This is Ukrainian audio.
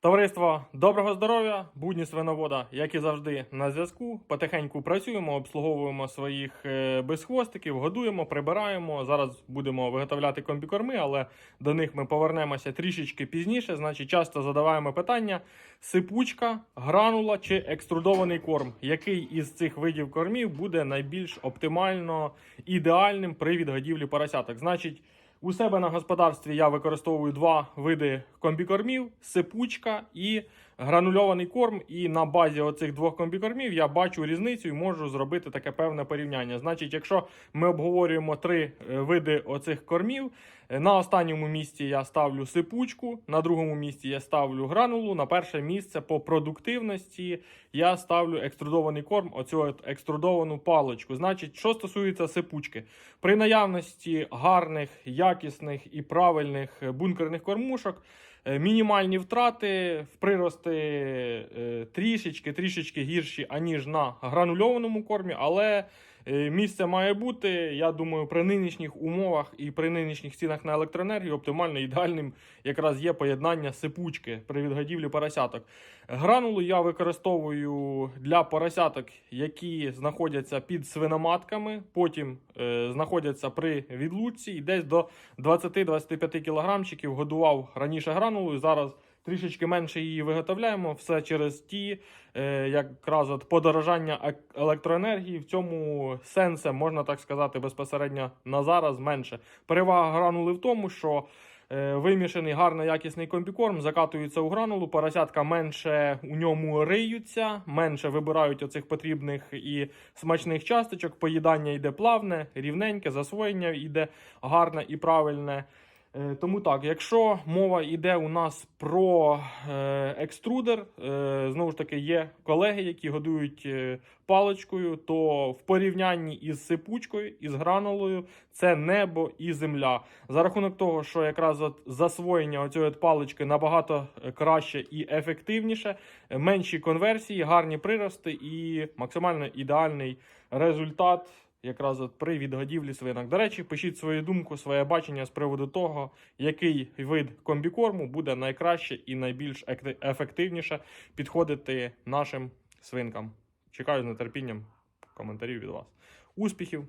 Товариство, доброго здоров'я, будні свиновода, як і завжди, на зв'язку. Потихеньку працюємо, обслуговуємо своїх е, безхвостиків, годуємо, прибираємо. Зараз будемо виготовляти комбікорми, але до них ми повернемося трішечки пізніше. Значить, часто задаваємо питання: сипучка, гранула чи екструдований корм. Який із цих видів кормів буде найбільш оптимально ідеальним при відгодівлі поросяток? Значить. У себе на господарстві я використовую два види комбікормів: сипучка і гранульований корм. І на базі оцих двох комбікормів я бачу різницю і можу зробити таке певне порівняння. Значить, якщо ми обговорюємо три е, види оцих кормів, е, на останньому місці я ставлю сипучку, на другому місці я ставлю гранулу, на перше місце по продуктивності я ставлю екструдований корм, оцю екструдовану паличку. Значить, що стосується сипучки, при наявності гарних, якісних і правильних е, бункерних кормушок. Е, Мінімальні втрати в прирости е, трішечки, трішечки гірші, аніж на гранульованому кормі, але е, місце має бути. Я думаю, при нинішніх умовах і при нинішніх цінах на електроенергію оптимально ідеальним якраз є поєднання сипучки при відгодівлі поросяток. Гранулу я використовую для поросяток, які знаходяться під свиноматками, потім е, знаходяться при відлучці і десь до 20-25 кілограмчиків годував раніше гранулою. Зараз трішечки менше її виготовляємо. Все через ті, е, якраз от подорожання ек- електроенергії. В цьому сенсе можна так сказати безпосередньо на зараз менше. Перевага гранули в тому, що е, вимішаний гарно якісний комбікорм закатується у гранулу, поросятка менше у ньому риються, менше вибирають оцих потрібних і смачних часточок. Поїдання йде плавне, рівненьке, засвоєння йде гарне і правильне. Е, Тому так, якщо мова йде у нас про е, екструдер, е, знову ж таки, є колеги, які годують паличкою, то в порівнянні із сипучкою, із гранулою, це небо і земля. За рахунок того, що якраз от засвоєння оцієї палички набагато краще і ефективніше, менші конверсії, гарні прирости і максимально ідеальний результат якраз от при відгодівлі свинок. До речі, пишіть свою думку, своє бачення з приводу того, який вид комбікорму буде найкраще і найбільш ефективніше підходити нашим свинкам. Чекаю з нетерпінням коментарів від вас. Успіхів!